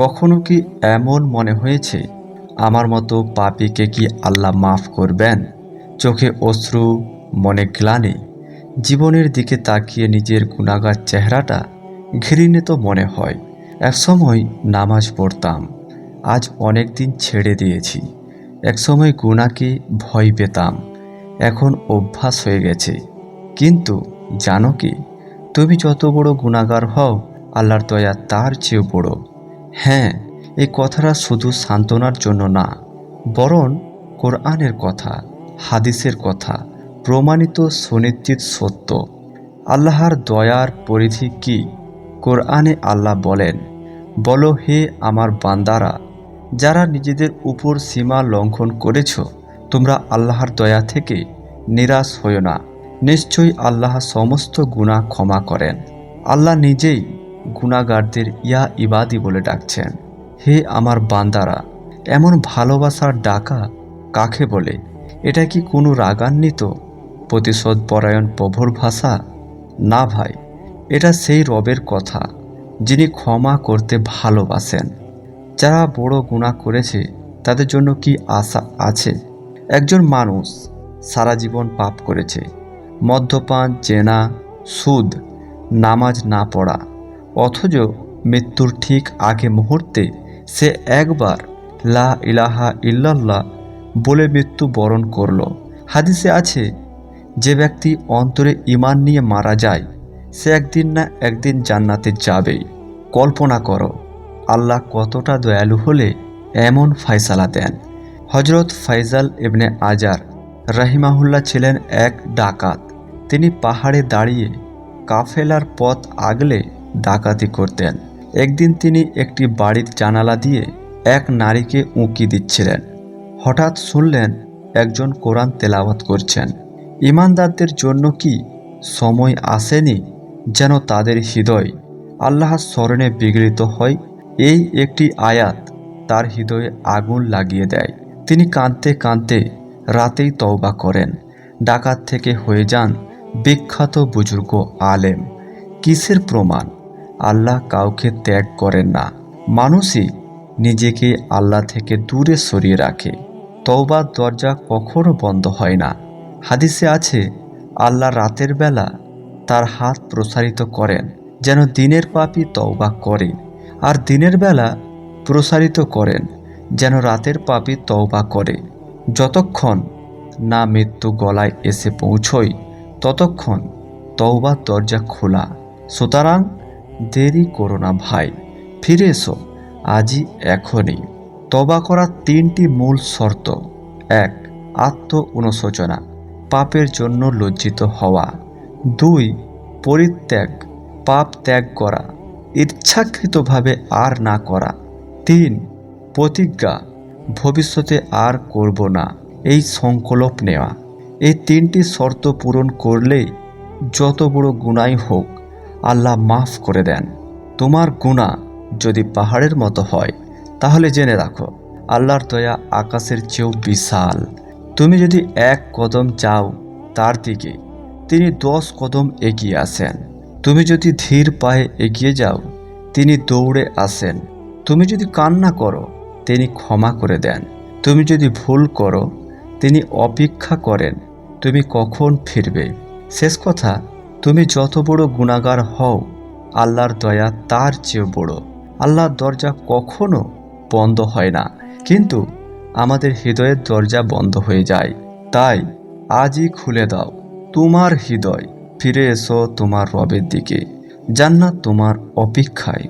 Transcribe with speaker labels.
Speaker 1: কখনো কি এমন মনে হয়েছে? আমার মতো পাপীকে কি আল্লাহ মাফ করবেন? চোখে অশ্রু, মনে গ্লানি, জীবনের দিকে তাকিয়ে নিজের গুণাগার চেহারাটা ঘৃণিত মনে হয়। একসময় নামাজ পড়তাম, আজ অনেক দিন ছেড়ে দিয়েছি। একসময় গুণাকে ভয় পেতাম, এখন অভ্যাস হয়ে গেছে। কিন্তু জানো কি, তুমি যত বড় গুণাগার হও, আল্লাহর দয়া তার চেয়েও বড়। হ্যাঁ এই কথাটা শুধু সান্ত্বনার জন্য না, বরং কোরআনের কথা, হাদিসের কথা, প্রমাণিত সুনিশ্চিত সত্য। আল্লাহর দয়ার পরিধি কি? কোরআনে আল্লাহ বলেন, বলো হে আমার বান্দারা, যারা নিজেদের উপর সীমা লঙ্ঘন করেছ, তোমরা আল্লাহর দয়া থেকে নিরাশ হইও না। নিশ্চয়ই আল্লাহ সমস্ত গুণা ক্ষমা করেন। আল্লাহ নিজেই গুণাগারদের ইয়া ইবাদি বলে ডাকছেন। হে আমার বান্দারা, এমন ভালোবাসার ডাকা কাকে বলে? এটা কি কোনো রাগান্বিত প্রতিশোধ পরায়ণ প্রভুর ভাষা? না ভাই, এটা সেই রবের কথা, যিনি ক্ষমা করতে ভালোবাসেন। যারা বড় গুণা করেছে, তাদের জন্য কি আশা আছে? একজন মানুষ সারা জীবন পাপ করেছে, মদ্যপান চেনা সুদ, নামাজ না পড়া অথচ মৃত্যুর ঠিক আগে মুহূর্তে সে একবার লা ইলাহা ইল্লাল্লাহ বলে মৃত্যু বরণ করল। হাদিসে আছে, যে ব্যক্তি অন্তরে ইমান নিয়ে মারা যায়, সে একদিন না একদিন জান্নাতে যাবেই কল্পনা করো, আল্লাহ কতটা দয়ালু হলে এমন ফয়সালা দেন। হজরত ফাইজাল ইবনে আজার রাহিমাহুল্লাহ ছিলেন এক ডাকাত। তিনি পাহাড়ে দাঁড়িয়ে কাফেলার পথ আগলে ডাকাতি করতেন। একদিন তিনি একটি বাড়ির জানালা দিয়ে এক নারীকে উঁকি দিচ্ছিলেন। হঠাৎ শুনলেন একজন কোরআন তেলাওয়াত করছেন। ইমানদারদের জন্য কি সময় আসেনি যেন তাদের হৃদয় আল্লাহর স্মরণে বিগলিত হয়? এই একটি আয়াত তার হৃদয়ে আগুন লাগিয়ে দেয়। তিনি কাঁদতে কাঁদতে রাতেই তওবা করেন। ডাকাত থেকে হয়ে যান বিখ্যাত বুজুর্গ আলেম। কিসের প্রমাণ? আল্লাহ কাউকে ত্যাগ করেন না। মানুষই নিজেকে আল্লাহ থেকে দূরে সরিয়ে রাখে। তওবার দরজা কখনো বন্ধ হয় না। হাদিসে আছে, আল্লাহ রাতের বেলা তার হাত প্রসারিত করেন, যেন দিনের পাপি তওবা করে, আর দিনের বেলা প্রসারিত করেন, যেন রাতের পাপি তওবা করে। যতক্ষণ না মৃত্যু গলায় এসে পৌঁছয়, ততক্ষণ তওবার দরজা খোলা। সুতরাং দেরি করো না ভাই, ফিরে এসো আজই এখনই। তবা করার তিনটি মূল শর্ত। এক আত্ম অনুশোচনা পাপের জন্য লজ্জিত হওয়া। দুই, পরিত্যাগ, পাপ ত্যাগ করা, ইচ্ছাকৃতভাবে আর না করা। তিন, প্রতিজ্ঞা, ভবিষ্যতে আর করব না, এই সংকল্প নেওয়া। এই তিনটি শর্ত পূরণ করলেই যত বড় গুণাই হোক আল্লাহ মাফ করে দেন। তোমার গুণা যদি পাহাড়ের মতো হয়, তাহলে জেনে রাখো, আল্লাহর দয়া আকাশের চেয়েও বিশাল। তুমি যদি এক কদম যাও তার দিকে, তিনি দশ কদম এগিয়ে আসেন তুমি যদি ধীর পায়ে এগিয়ে যাও, তিনি দৌড়ে আসেন তুমি যদি কান্না করো, তিনি ক্ষমা করে দেন। তুমি যদি ভুল করো, তিনি অপেক্ষা করেন। তুমি কখন ফিরবে? শেষ কথা তুমি যত বড় গুণাগার হও, আল্লাহর দয়া তার চেয়ে বড়। আল্লাহর দরজা কখনো বন্ধ হয় না, কিন্তু আমাদের হৃদয়ের দরজা বন্ধ হয়ে যায়। তাই আজই খুলে দাও তোমার হৃদয়, ফিরে এসো তোমার রবের দিকে। জান্নাত তোমার অপেক্ষায়।